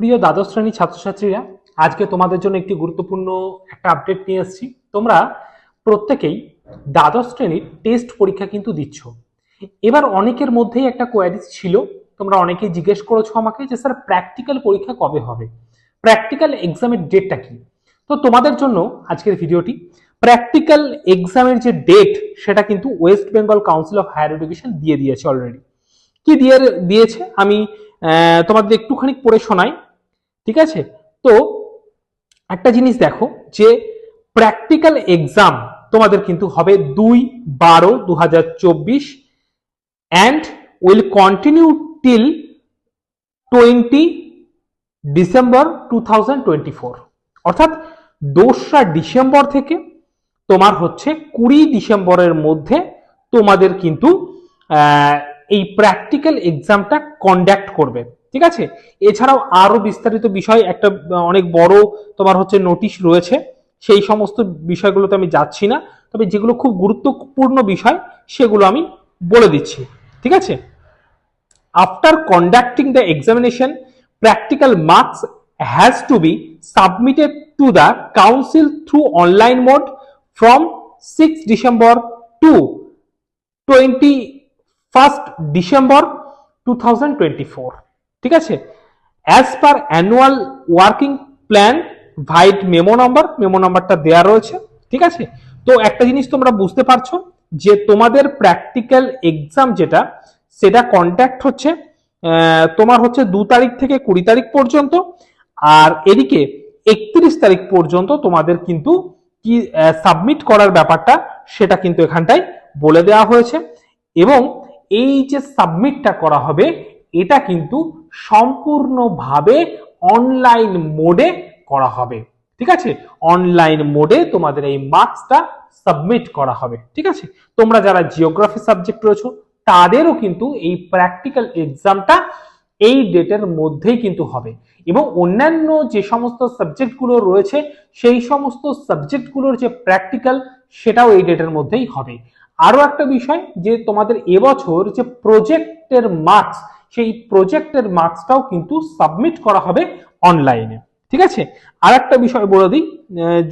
প্রিয় দ্বাদশ শ্রেণির ছাত্রছাত্রীরা, আজকে তোমাদের জন্য একটি গুরুত্বপূর্ণ একটা আপডেট নিয়ে এসেছি। তোমরা প্রত্যেকেই দ্বাদশ শ্রেণির টেস্ট পরীক্ষা কিন্তু দিচ্ছ। এবার অনেকের মধ্যেই একটা কোয়ারিজ ছিল, তোমরা অনেকেই জিজ্ঞেস করেছ আমাকে যে স্যার প্র্যাকটিক্যাল পরীক্ষা কবে হবে? প্র্যাকটিক্যাল এক্সামের ডেটটা কি? তো তোমাদের জন্য আজকের ভিডিওটি প্র্যাকটিক্যাল এক্সামের যে ডেট সেটা কিন্তু West Bengal Council of Higher Education দিয়ে দিয়েছে অলরেডি কি দিয়ে দিয়েছে? আমি তোমাদের একটুখানি পড়ে শোনাই। ঠিক আছে? তো একটা জিনিস দেখো যে প্র্যাকটিক্যাল এক্সাম তোমাদের কিন্তু হবে দুই বারো দু হাজার চব্বিশ and will continue till twenty December two twenty four অর্থাৎ দোসরা ডিসেম্বর থেকে তোমার হচ্ছে কুড়ি ডিসেম্বরের মধ্যে তোমাদের কিন্তু এই প্র্যাকটিক্যাল এক্সামটা কন্ডাক্ট করবে, ঠিক আছে? এছাড়াও আরও বিস্তারিত বিষয়, একটা, অনেক বড় তোমার হচ্ছে নোটিশ রয়েছে, সেই সমস্ত বিষয়গুলোতে আমি যাচ্ছি না, তবে যেগুলো খুব গুরুত্বপূর্ণ বিষয়, সেগুলো আমি বলে দিচ্ছি, ঠিক আছে? After conducting the examination, practical marks has to be submitted to the council through online mode from 6 december to 21st december 2024 ঠিক আছে? As per annual working plan white memo number memo নাম্বারটা দেওয়া রয়েছে। ঠিক আছে? তো একটা জিনিস তোমরা বুঝতে পারছ যে তোমাদের প্র্যাকটিক্যাল এক্সাম যেটা, সেটা কন্ট্যাক্ট হচ্ছে তোমার হচ্ছে দু তারিখ থেকে কুড়ি তারিখ পর্যন্ত, আর এদিকে একত্রিশ তারিখ পর্যন্ত তোমাদের কিন্তু কি সাবমিট করার ব্যাপারটা, সেটা কিন্তু এখানটায় বলে দেওয়া হয়েছে। এবং এই যে সাবমিটটা করা হবে, এটা কিন্তু সম্পূর্ণভাবে অনলাইন মোডে করা হবে। ঠিক আছে? অনলাইন মোডে তোমাদের এই মার্কসটা সাবমিট করা হবে। ঠিক আছে? তোমরা যারা জিওগ্রাফি সাবজেক্ট রয়েছো, তাদেরও কিন্তু এই প্র্যাকটিক্যাল এক্সামটা এই ডেটের মধ্যেই কিন্তু হবে। এবং অন্যান্য যে সমস্ত সাবজেক্টগুলো রয়েছে, সেই সমস্ত সাবজেক্টগুলোর যে প্র্যাকটিক্যাল সেটাও এই ডেটের মধ্যেই হবে। আরও একটা বিষয় যে তোমাদের এবছর যে প্রজেক্টের মার্কস, সেই প্রজেক্টের মার্কসটাও কিন্তু সাবমিট করা হবে অনলাইনে। ঠিক আছে? আর একটা বিষয় বলে দিই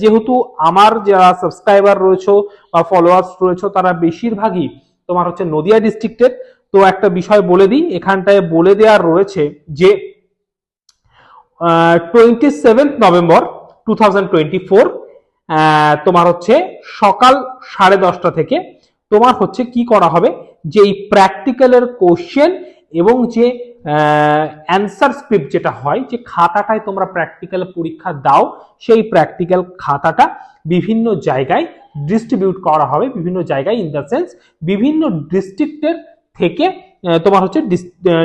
যেহেতু আমার যারা সাবস্ক্রাইবার রয়েছে বা ফলোয়ার্স রয়েছে, তারা বেশিরভাগই তোমার হচ্ছে নদিয়া ডিস্ট্রিক্টের তো একটা বিষয় বলে দিই, এখানটায় বলে দেওয়া রয়েছে যে টোয়েন্টি সেভেন্থ নভেম্বর টু তোমার হচ্ছে সকাল সাড়ে দশটা থেকে তোমার হচ্ছে কি করা হবে? যে এই প্র্যাকটিক্যালের কোশ্চেন এবং যে অ্যান্সার স্ক্রিপ্ট যেটা হয়, যে খাতাটায় তোমরা প্র্যাকটিক্যাল পরীক্ষা দাও, সেই প্র্যাকটিক্যাল খাতাটা বিভিন্ন জায়গায় ডিস্ট্রিবিউট করা হবে, বিভিন্ন জায়গায় ইন দ্য সেন্স বিভিন্ন ডিস্ট্রিক্টের থেকে তোমার হচ্ছে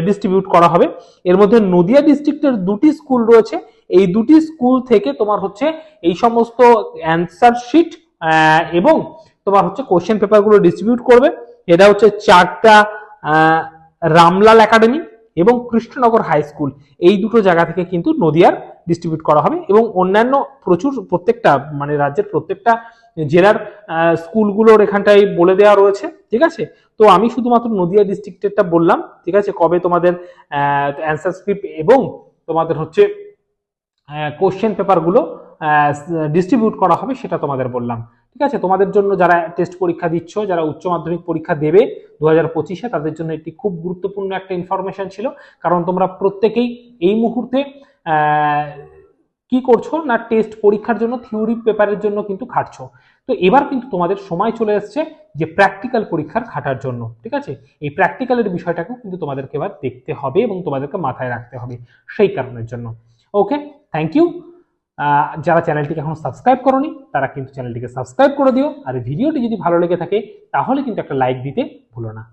ডিস্ট্রিবিউট করা হবে। এর মধ্যে নদিয়া ডিস্ট্রিক্টের দুটি স্কুল রয়েছে। এই দুটি স্কুল থেকে তোমার হচ্ছে এই সমস্ত অ্যান্সার শিট এবং তোমার হচ্ছে কোশ্চেন পেপারগুলো ডিস্ট্রিবিউট করবে। এটা হচ্ছে চারটা রামলাল একাডেমি এবং কৃষ্ণনগর হাই স্কুল এই দুটো জায়গা থেকে কিন্তু নদিয়ার ডিস্ট্রিবিউট করা হবে এবং অন্যান্য প্রচুর প্রত্যেকটা মানে রাজ্যের প্রত্যেকটা জেলার স্কুলগুলোর এখানটায় বলে দেওয়া রয়েছে, ঠিক আছে? তো আমি শুধুমাত্র নদিয়া ডিস্ট্রিক্টেরটা বললাম, ঠিক আছে? কবে তোমাদের অ্যান্সার স্ক্রিপ্ট এবং তোমাদের হচ্ছে কোশ্চেন পেপারগুলো ডিস্ট্রিবিউট করা হবে সেটা তোমাদের বললাম। ঠিক আছে? তোমাদের জন্য যারা টেস্ট পরীক্ষা দিচ্ছ, যারা উচ্চ মাধ্যমিক পরীক্ষা দেবে দু হাজার পঁচিশে, তাদের জন্য একটি খুব গুরুত্বপূর্ণ একটা ইনফরমেশন ছিল। কারণ তোমরা প্রত্যেকেই এই মুহূর্তে কি করছ না টেস্ট পরীক্ষার জন্য থিওরি পেপারের জন্য কিন্তু খাটছো। তো এবার কিন্তু তোমাদের সময় চলে এসছে যে প্র্যাকটিক্যাল পরীক্ষার খাটার জন্য, ঠিক আছে? এই প্র্যাকটিক্যালের বিষয়টাকেও কিন্তু তোমাদেরকে এবার দেখতে হবে এবং তোমাদেরকে মাথায় রাখতে হবে সেই কারণের জন্য। ওকে থ্যাংক ইউ যারা চ্যানেলটিকে এখন সাবস্ক্রাইব করনি, তারা কিন্তু চ্যানেলটিকে সাবস্ক্রাইব করে দিও। আর ভিডিওটি যদি ভালো লেগে থাকে, তাহলে কিন্তু একটা লাইক দিতে ভুলো না।